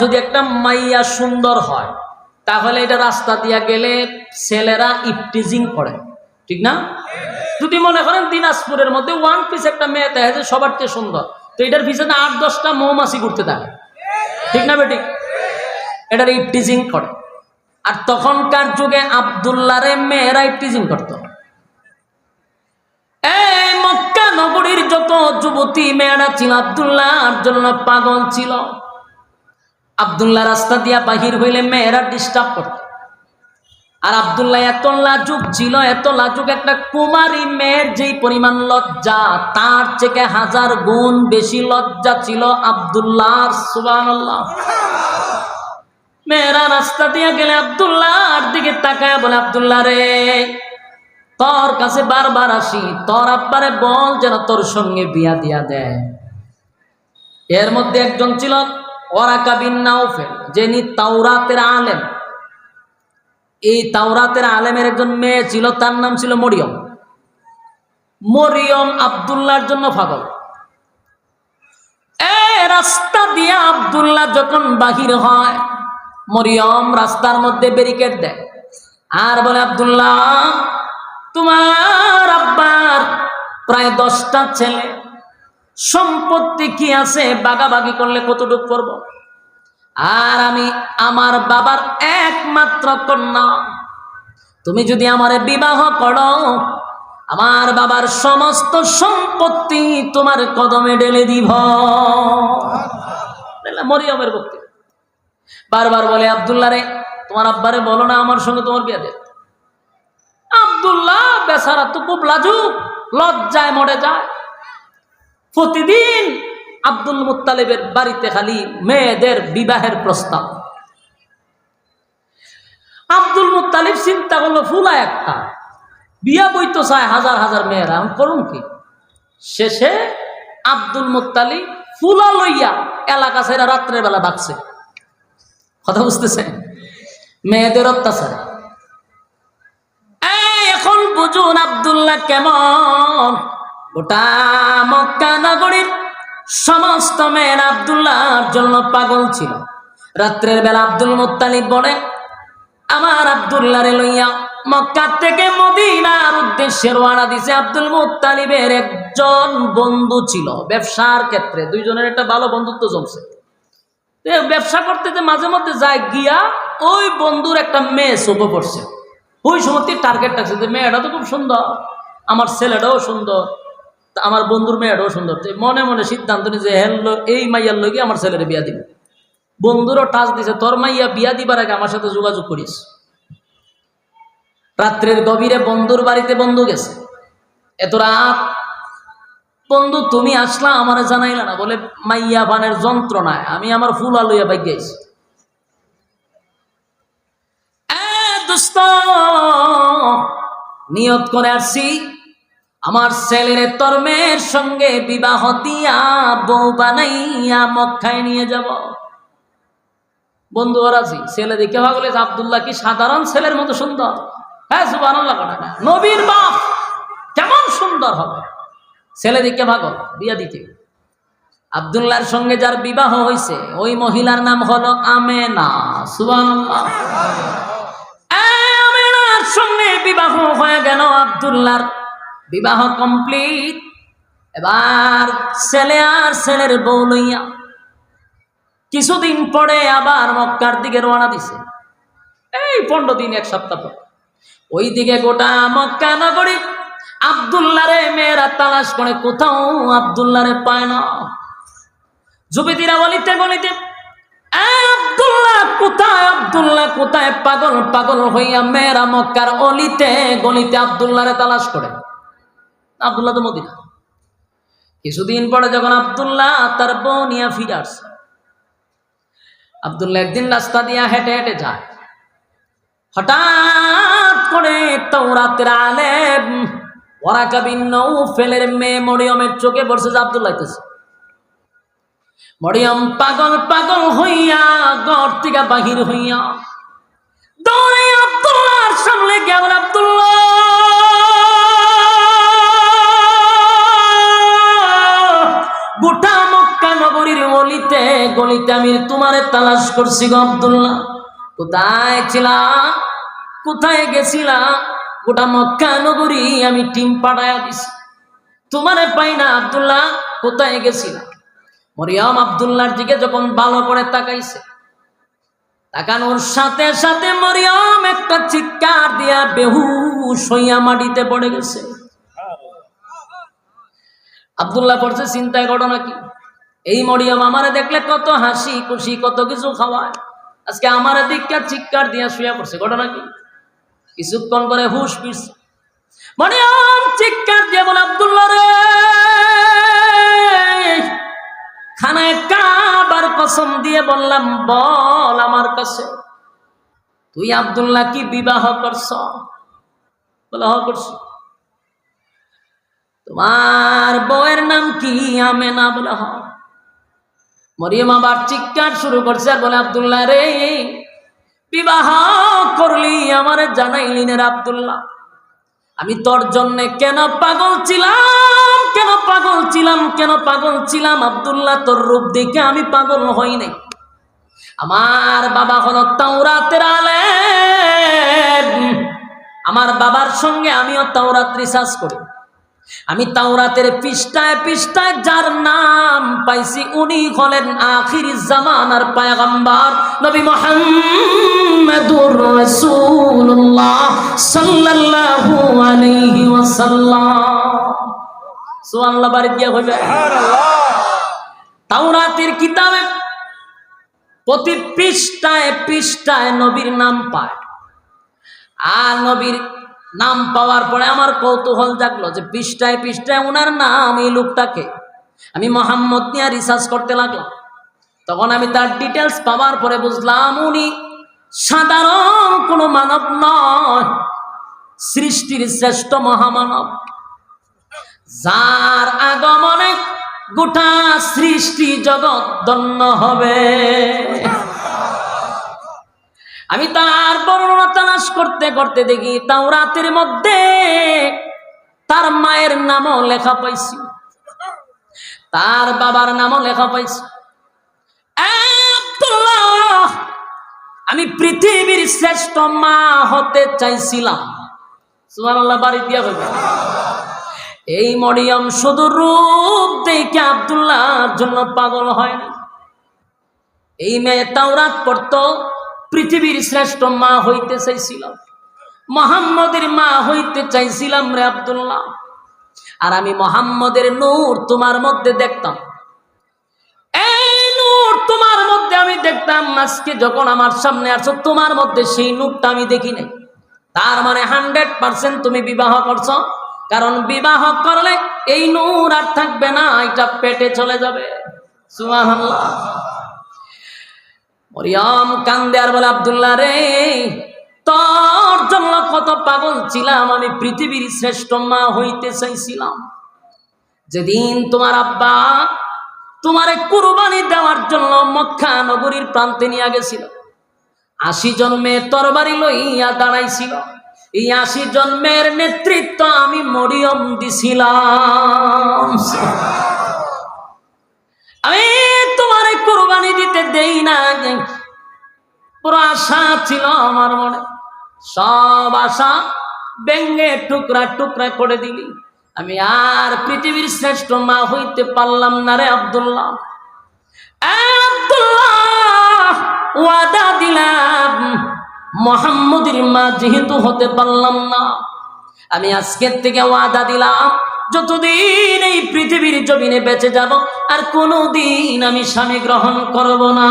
যদি একটা মাইয়া সুন্দর হয়, তাহলে এটা রাস্তা দিয়া গেলে ছেলেরা ইপটিজিং করে। ঠিক না? যদি মনে করেন দিনাজপুরের মধ্যে ওয়ান পিস একটা মেয়ে দেখা যায়, সবার চেয়ে সুন্দর। তো এটার পিছনে আট, দশটা মৌমাছি ঘুরতে থাকে। ঠিক না বেটি? এটার ইপটিজিং করে। আর তখনকার যুগে আবদুল্লারে মেয়েরা ইপটিজিং করত। এই মক্কা নগরীর যত যুবতী মেয়েরা ছিল আবদুল্লাহর জন্য পাগল ছিল। আবদুল্লাহ রাস্তা দিয়া বাহির হইলে মেয়েরা ডিস্টার্ব করত। আর আবদুল্লাহ এত লাজুক ছিল, এত লাজুক একটা কুমারী মেয়ের যেই পরিমাণ লজ্জা, তার থেকে হাজার গুণ বেশি লজ্জা ছিল আবদুল্লাহর সুবান মেয়েরা রাস্তা দিয়ে গেলে আবদুল্লাহর দিকে তাকায় বলে, আবদুল্লাহ রে, তোর কাছে বারবার আসি, তোর আব্বারে বল যেন তোর সঙ্গে বিয়া দিয়া দেয়। এর মধ্যে একজন ছিল যিনি তাওরাতের আলেম। এই তাওরাতের আলেমের একজন মেয়ে ছিল, তার নাম ছিল মরিয়ম। মরিয়ম আবদুল্লাহর জন্য এ রাস্তা দিয়ে আবদুল্লাহ যখন বাহির হয়, মরিয়ম রাস্তার মধ্যে ব্যারিকেড দেয়। আর বলে, আবদুল্লাহ, তোমার আব্বার প্রায় দশটা ছেলে সম্পত্তি কি আছে? বাগাবাগি করলে কতটুক করব? আর আমি আমার বাবার একমাত্র কন্যা। তুমি যদি আমার বিবাহ করো, আমার বাবার সমস্ত সম্পত্তি তোমার কদমে ঢেলে দিব। মরিয়মের বক্তি বারবার বলে, আবদুল্লাহ রে, তোমার আব্বারে বলো না, আমার সঙ্গে তোমার বিয়ে দে। আবদুল্লাহ, বেচারা তো খুব লাজুক, লজ্জায় মরে যায়। প্রতিদিন আব্দুল মুতালেবের বাড়িতে খালি মেয়েদের বিবাহের প্রস্তাব। আব্দুল মুতালিব চিন্তা করল, ফুলা একটা, বিয়া বইতো চায় হাজার হাজার মেয়েরা করুন কি? শেষে আব্দুল মুতালিব ফুলা লইয়া এলাকা ছেড়ে রাত্রের বেলা ডাকছে। কথা বুঝতেছে? মেয়েদের অত্যাচার। এখন বুঝুন আবদুল্লাহ কেমন? গোটা মক্কা নগরীর সমস্ত মেয়ের আবদুল্লাহর জন্য পাগল ছিল। রাত্রের বেলা আব্দুল মুত্তালিব বলে, আমার আবদুল্লাহরে লইয়া মক্কা থেকে মদিনার উদ্দেশ্যে রওনা দিছে আব্দুল মুত্তালিবের একজন বন্ধু ছিল ব্যবসার ক্ষেত্রে। দুইজনের একটা ভালো বন্ধুত্ব জমছে। ব্যবসা করতে যে মাঝে মধ্যে যায় গিয়া ওই বন্ধুর একটা মেয়ে চোখে পড়ছে। ওই সময় টার্গেট যে, মেয়েটা তো খুব সুন্দর, আমার ছেলেটাও সুন্দর তা আমার বন্ধুর মেয়েটাও সুন্দর। তো মনে মনে সিদ্ধান্ত নিয়েছে হেললো এই মাইয়ার লগে আমার ছেলের বিয়া দিবে। বন্ধুরও টাচ দিছে, তোর মাইয়া বিয়া দিবার আগে আমার সাথে যোগাযোগ করিস। রাত্রের গভীরে বন্ধুর বাড়িতে বন্ধু গেছে। এত রাত, বন্ধু, তুমি আসলা, আমার জানাইলা না। বলে, মাইয়া বানের যন্ত্রণায় আমি আমার ফুল আলুয়া বাইক গেছি নিয়ত করে আসছি। আমার ছেলের তোর মেয়ের সঙ্গে বিবাহ দিয়া বউ বানাইয়া মক্কায় নিয়ে যাব। বন্ধু রাজি? ছেলে দেখে ভাগলে আবদুল্লাহ কি সাধারণ ছেলের মতো সুন্দর? হ্যাঁ সুবান নবীর বাপ কেমন সুন্দর হবে? ছেলে দিকে ভাগল বিয়া দিতে। আবদুল্লাহর সঙ্গে যার বিবাহ হয়েছে ওই মহিলার নাম হলো আমেনা। সুবান সঙ্গে বিবাহ হয়ে গেল আবদুল্লাহর। বিবাহ কমপ্লিট এবার ছেলে আর ছেলের বউ লইয়া কিছুদিন পরে আবার মক্কার দিকে রওনা দিছে। এই পনেরো দিন, এক সপ্তাহ পর। ওই দিকে গোটা মক্কা নগরী আবদুল্লারে মেয়েরা তালাশ করে, কোথাও আবদুল্লারে পায় না। যুবতীরা বলিতে গলিতে আবদুল্লাহ, কোথায় আবদুল্লাহ, কোথায় পাগল পাগল হইয়া মেয়েরা মক্কার অলিতে গলিতে আবদুল্লারে তালাশ করে? আবদুল্লাহ তো মদিনা। কিছুদিন পরে যখন আবদুল্লাহ তার বউ ফিরে আসছে আবদুল্লাহ একদিন রাস্তা দিয়া হেঁটে হেঁটে যায়। হঠাৎ করে তৌরাতের ওরা কাবিন ফেলের মেয়ে মরিয়মের চোখে পড়ছে যে, আবদুল্লাহ মরিয়ম পাগল পাগল হইয়া থেকে বাহির হইয়া দৌড়ে আব্দুল্লাহর সামনে গেল। আব্দুল্লাহ নগরীর অলিতে গলিতে আমি তোমারে তালাশ করছি গো আব্দুল্লাহ। কোথায় ছিলা? কোথায় গেছিলা? গোটা মক্কা নগরী আমি টিম পাঠায়া দিছি। তোমারে পাই না আব্দুল্লাহ, কোথায় গেছিলা? মরিয়ম আব্দুল্লাহর দিকে যখন ভালো করে তাকাইছে, তাকানোর সাথে সাথে মরিয়াম একটা চিৎকার দিয়া বেহুশ হইয়া মাটিতে পড়ে গেছে। আব্দুল্লাহ করছে চিন্তায় ঘটনা কি? এই মরিয়ম আমারে দেখলে কত হাসি, খুশি, কত কিছু খাওয়ায়। আজকে আমার দিককার চিৎকার দিয়া শুয়ে পড়ছে, ঘটনা কি? কিছুক্ষণ করে হুশ ফিরছে। মরিয়ম চিৎকার দিয়ে বলে, আব্দুল্লাহ রে, খানায় কাবার কসম দিয়ে বললাম, বল আমার কাছে, তুই আব্দুল্লাহ কি বিবাহ করছ? বলে, হ, করছি। তোমার বউয়ের নাম কি? আমেনা, বলে, হ। মরিয়ম আবার চিৎকার শুরু করছে আর বলে, আব্দুল্লাহ রে, বিবাহ করলি, আমার জানাইলি রে আব্দুল্লাহ। আমি তোর জন্য কেন পাগল ছিলাম, কেন পাগল ছিলাম, কেন পাগল ছিলাম? আবদুল্লাহ, তোর রূপ দেখে আমি পাগল হই নাই। আমার বাবা হলো তাওরাতের আলেম। আমার বাবার সঙ্গে আমিও তাওরাত রিসার্চ করি। আমি তাওরাতের পৃষ্ঠায় পৃষ্ঠায় যার নাম পাইছি, উনি হলেন আখির জামানার পায়গাম্বার নবী মুহাম্মদুর রাসূলুল্লাহ সাল্লাল্লাহু আলাইহি ওয়াসাল্লাম। সুবহানাল্লাহ, বাড়ি দিয়া হইবে। তাওরাতের কিতাবে প্রতি পৃষ্ঠায় পৃষ্ঠায় নবীর নাম পায়। আর নবীর নাম পাওয়ার পরে আমার কৌতূহল জাগলো যে পৃষ্ঠায় পৃষ্ঠায় ওনার নাম এই লোকটাকে। আমি মোহাম্মদ নিয়ে রিসার্চ করতে লাগলাম। তখন আমি তার ডিটেলস পাওয়ার পরে বুঝলাম উনি সাধারণ কোনো মানব নয়, সৃষ্টির শ্রেষ্ঠ মহামানব। যার আগমনে গোটা সৃষ্টি জগৎ ধন্য হবে। আমি তার বর্ণনা তালাশ করতে করতে দেখি তাও রাতের মধ্যে তার মায়ের নামও লেখা পাইছি। তার বাবার নামও লেখা পাইছি। আমি পৃথিবীর শ্রেষ্ঠ মা হতে চাইছিলাম। এই মরিয়ম শুধু রূপ দেখে আব্দুল্লাহর জন্য পাগল হয় না। এই মেয়ে তাওরাত পড়তো পৃথিবীর শ্রেষ্ঠ মা হইতে চাইছিলাম। মোহাম্মদের মা হইতে চাইছিলাম রে আবদুল্লাহ। আর আমি মোহাম্মদের নূর তোমার মধ্যে দেখতাম। এই নূর তোমার মধ্যে আমি দেখতাম, আজকে যখন আমার সামনে আসো তোমার মধ্যে সেই নূরটা আমি দেখি নাই। তার মানে হান্ড্রেড পার্সেন্ট তুমি বিবাহ করছ। কারণ বিবাহ করলে এই নূর আর থাকবে না, এটা পেটে চলে যাবে। সুবহানাল্লাহ। মরিয়ম কান্দে আর বলে, আবদুল্লাহ রে, তোর জন্য কত পাগল ছিলাম, আমি পৃথিবীর শ্রেষ্ঠ মা হইতে চাইছিলাম। যেদিন তোমার আব্বা তোমারে কুরবানি দেওয়ার জন্য মক্কা নগরীর প্রান্তে নিয়ে গেছিল। আশি জন্মে তরবারি লইয়া দাঁড়াইছিল। এই আশি জন্মের নেতৃত্ব আমি মরিয়ম দিছিলাম। আমি তোমারে কুরবানি দিতে দেই না পুরো আশা ছিল আমার মনে। সব আশা ব্যঙ্গে টুকরা টুকরা করে দিলি। আমি আর পৃথিবীর শ্রেষ্ঠ মা হইতে পারলাম না রে আব্দুল্লাহ। আব্দুল্লাহ, ওয়াদা দিলাম। মোহাম্মদের মা যেহেতু হতে পারলাম না, আমি আজকের থেকে ওয়াদা দিলাম, যতদিন এই পৃথিবীর জমিনে বেঁচে যাব, আর কোনোদিন আমি স্বামী গ্রহণ করব না।